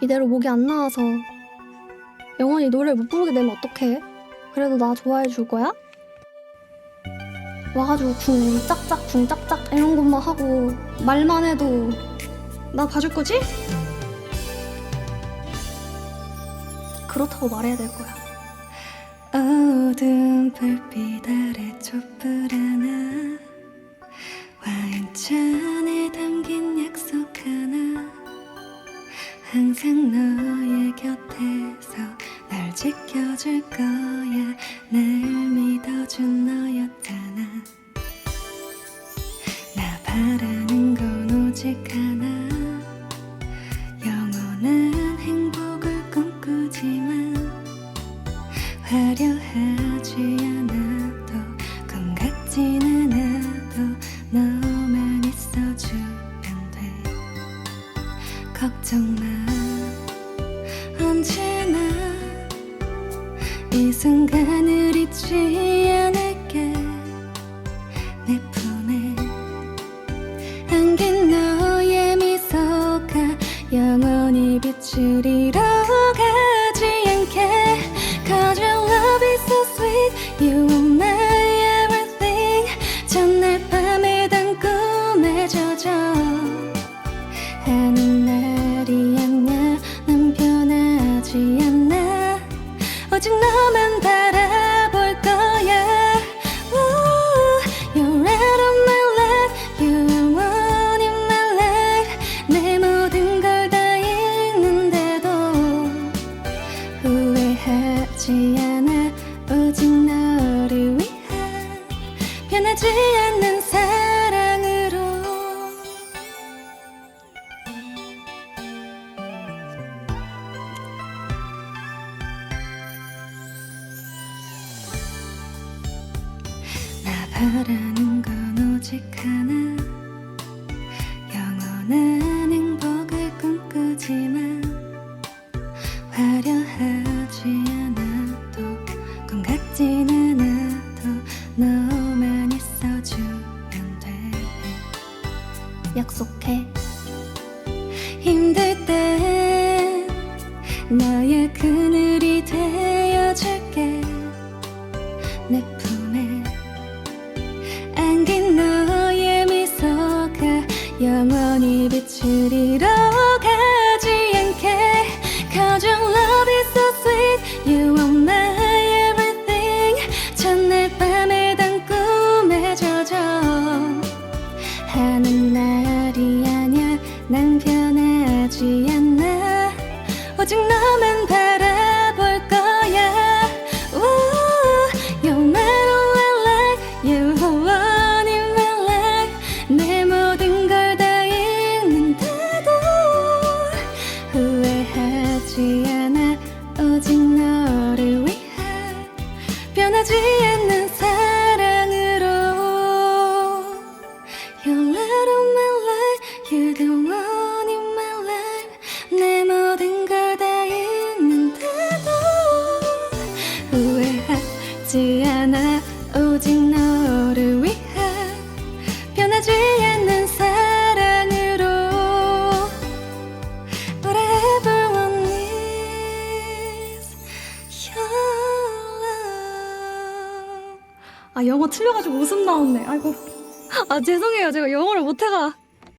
이대로 목이 안 나와서 영원히 노래를 못 부르게 되면 어떡해? 그래도 나 좋아해 줄 거야? 와가지고 궁 짝짝 궁 짝짝 이런 것만 하고 말만 해도 나 봐줄 거지? 그렇다고 말해야 될 거야. 어두운 불빛 아래 촛불 하나 와인 잔 항상 너의 곁에서 날 지켜줄 거야. 날 믿어준 너였잖아. 나 바라는 건 오직 하나. 영원한 행복을 꿈꾸지만 화려하지 않아 걱정 마. 언제나 이 순간을 잊지 않을게. 내 품에 안긴 너의 미소가 영원히 빛을 잃어가지 않게. Cause your love is so sweet You 변하지 않는 사랑으로. 나 바라는 건 오직 하나. 영원한 행복을 꿈꾸지만 화려하지 않아도 꿈 같진 않아 힘들 땐 너의 그늘이 되어줄게. 내 품에 안긴 너의 미소가 영원히 빛을 잃어가지 않게. your 변하지 않아 오직 너만 바라볼 거야 Ooh, You're my life You are one in my life 내 모든 걸 다 잃는데도 후회하지 않아 오직 너를 위한 변하지 않는 사랑으로 You're out of my life You're the 후회하지 않아. 오직 너를 위한 변하지 않는 사랑으로 What everyone needs your love. 아 영어 틀려가지고 웃음 나왔네. 아이고. 아 죄송해요. 제가 영어를 못해가